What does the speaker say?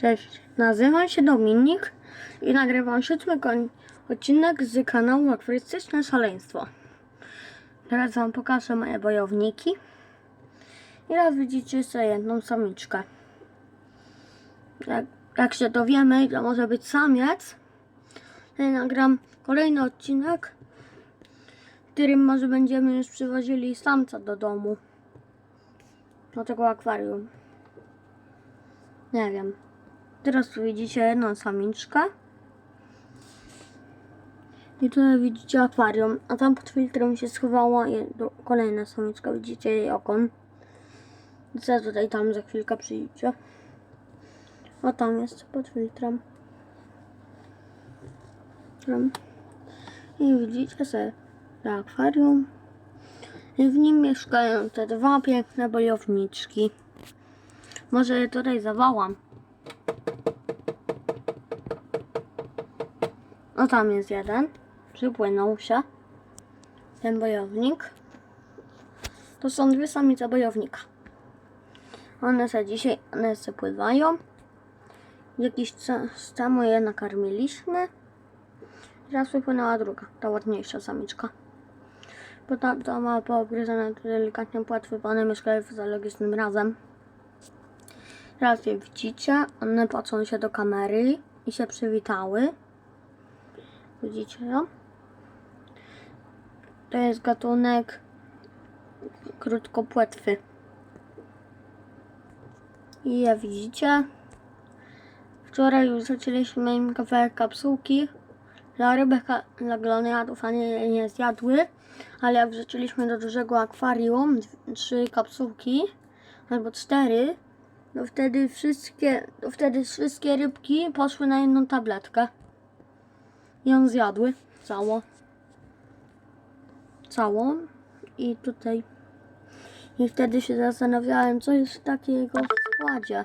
Cześć, nazywam się Dominik i nagrywam siódmy odcinek z kanału Akwarystyczne Szaleństwo. Teraz wam pokażę moje bojowniki. I raz widzicie sobie jedną samiczkę. Jak, jak się dowiemy, to może być samiec, to ja nagram kolejny odcinek, w którym może będziemy już przywozili samca do domu. Do tego akwarium. Nie wiem. Teraz tu widzicie jedną samiczkę. I tutaj widzicie akwarium, a tam pod filtrem się schowała kolejna samiczka. Widzicie jej okon. Co tutaj tam za chwilkę przyjdzie. O tam jest pod filtrem. I widzicie sobie akwarium. I w nim mieszkają te dwa piękne bojowniczki. Może je tutaj zawołam. O tam jest jeden. Przypłynął się. Ten bojownik. To są dwie samice bojownika. One se dzisiaj, one se pływają. Jakiś czas temu je nakarmiliśmy. Teraz wypłynęła druga, ta ładniejsza samiczka. Bo ta, ta ma poobgryzane delikatnie płetwy, bo one mieszkają w zoologicznym razem. Teraz je widzicie, one patrzą się do kamery i się przywitały. Widzicie ją? To jest gatunek krótkopłetwy. I je widzicie. Wczoraj już zaczęliśmy im kawałek kapsułki. Dla rybek, dla gloniadów, a nie, nie zjadły. Ale jak wrzuciliśmy do dużego akwarium trzy kapsułki albo cztery, no wtedy wszystkie, no wtedy wszystkie rybki poszły na jedną tabletkę. I ją zjadły całą. Całą. I tutaj. I wtedy się zastanawiałem, co jest takiego w składzie.